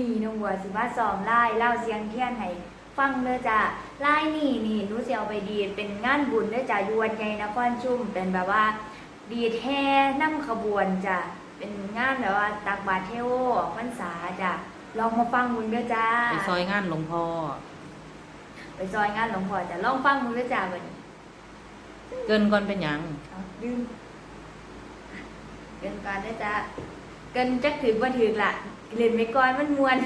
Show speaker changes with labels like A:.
A: นี่น้องบัวสิมาซ้อมไล่เล่าเสียงเทียนให้ฟังเด้อจ้ะไล่นี่นี่หนูสิเอาไปดีดเป็นงานบุญเด้อจ้ะอยู่วัดใหญ่นครชุมเป็นแบบว่า ดีดแห่นำขบวนจ้ะเป็นงานแบบว่าตักบาตรเทโวออกพรรษาจ้ะลองมาฟังมึงเด้อจ้า
B: ไปซอยงานหลวงพ่อ
A: ไปซอยงานหลวงพ่อจ้ะลองฟังมึงเด้อจ้าบัดนี้
B: เกินก่อนเป็นหยัง
A: เอาลืมเกินก่อนเด้อจ้าเกันจักถือบ่ถือละเล่นไปก่อนมันมวน